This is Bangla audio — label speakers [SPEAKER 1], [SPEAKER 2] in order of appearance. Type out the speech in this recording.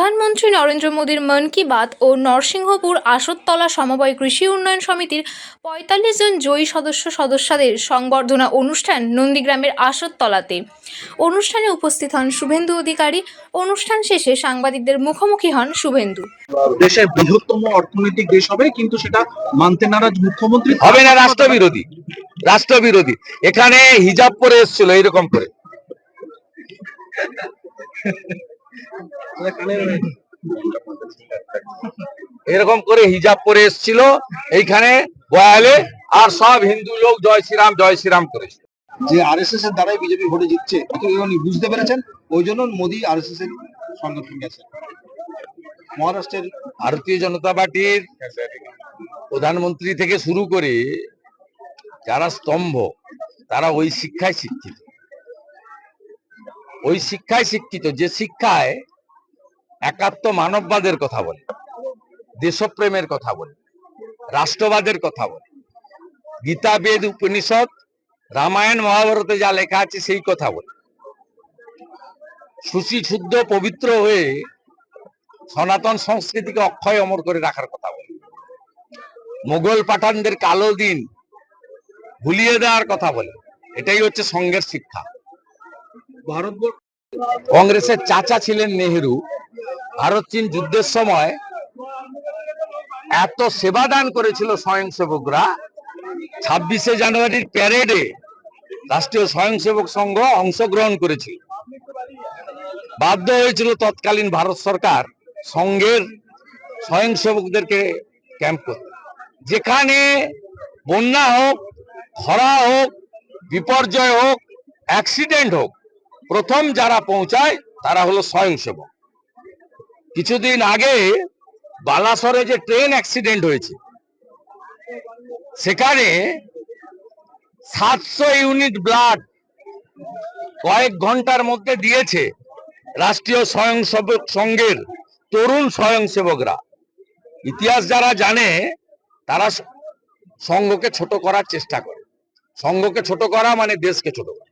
[SPEAKER 1] প্রধানমন্ত্রী নরেন্দ্র মোদীর মন কি বাত ও নরসিংহপুর আসরতলা সমবায় কৃষি উন্নয়ন সমিতির পঁয়তাল্লিশ জন জয়ী সদস্য সদস্যদের সংবর্ধনা অনুষ্ঠান নন্দীগ্রামের আসরতলাতে অনুষ্ঠানে উপস্থিত হন শুভেন্দু অধিকারী। অনুষ্ঠান শেষে সাংবাদিকদের মুখোমুখি হন শুভেন্দু।
[SPEAKER 2] দেশের বৃহত্তম অর্থনৈতিক দেশ হবে কিন্তু সেটা মানতে নারাজ মুখ্যমন্ত্রী।
[SPEAKER 3] হবে না রাষ্ট্রবিরোধী। রাষ্ট্রবিরোধী। এখানে হিজাব পরে এসেছিল এইরকম করে। এরকম করে হিজাব পরে এসেছিল এইখানে বয়ালে আর সব হিন্দু লোক জয় শ্রীরাম জয় শ্রীরাম করেছে
[SPEAKER 2] যে আরএসএস এর দ্বারাই বিজেপি ভোটে জিতছে উনি বুঝতে পেরেছেন? ওই জন্য মোদী আরএসএস এর সঙ্গে গেছেন মহারাষ্ট্রের
[SPEAKER 3] ভারতীয় জনতা পার্টির প্রধানমন্ত্রী থেকে শুরু করে যারা স্তম্ভ তারা ওই শিক্ষায় শিক্ষিত। ওই শিক্ষায় শিক্ষিত, যে শিক্ষায় একাত্ম মানববাদের কথা বলে, দেশপ্রেমের কথা বলে, রাষ্ট্রবাদের কথা বলে। গীতা বেদ উপনিষদ, রামায়ণ মহাভারতে যা লেখা আছে সেই কথা বলে। সুশি শুদ্ধ পবিত্র হয়ে সনাতন সংস্কৃতিকে অক্ষয় অমর করে রাখার কথা বলে। মোগল পাঠানদের কালো দিন ভুলিয়ে দেওয়ার কথা বলে। এটাই হচ্ছে সঙ্গের শিক্ষা। কংগ্রেসের চাচা ছিলেন নেহেরু। ভারত, চীন যুদ্ধের সময় এত সেবাদান করেছিল স্বয়ংসেবকরা। ছাব্বিশে জানুয়ারির প্যারেডে রাষ্ট্রীয় স্বয়ংসেবক সংঘ অংশগ্রহণ করেছিল। বাধ্য হয়েছিল তৎকালীন ভারত সরকার সংঘের স্বয়ংসেবকদেরকে ক্যাম্প করতে। যেখানে বন্যা হোক, খরা হোক, বিপর্যয় হোক অ্যাক্সিডেন্ট হোক প্রথম যারা পৌঁছায়, তারা হলো স্বয়ংসেবক। কিছুদিন আগে বালাসরে যে ট্রেন অ্যাক্সিডেন্ট হয়েছে, সেখানে সাতশো ইউনিট ব্লাড কয়েক ঘণ্টার মধ্যে দিয়েছে রাষ্ট্রীয় স্বয়ংসেবক সংঘের তরুণ স্বয়ংসেবকরা। ইতিহাস যারা জানে, তারা সংঘকে ছোট করার চেষ্টা করে। সংঘকে ছোট করা মানে দেশকে ছোট করা।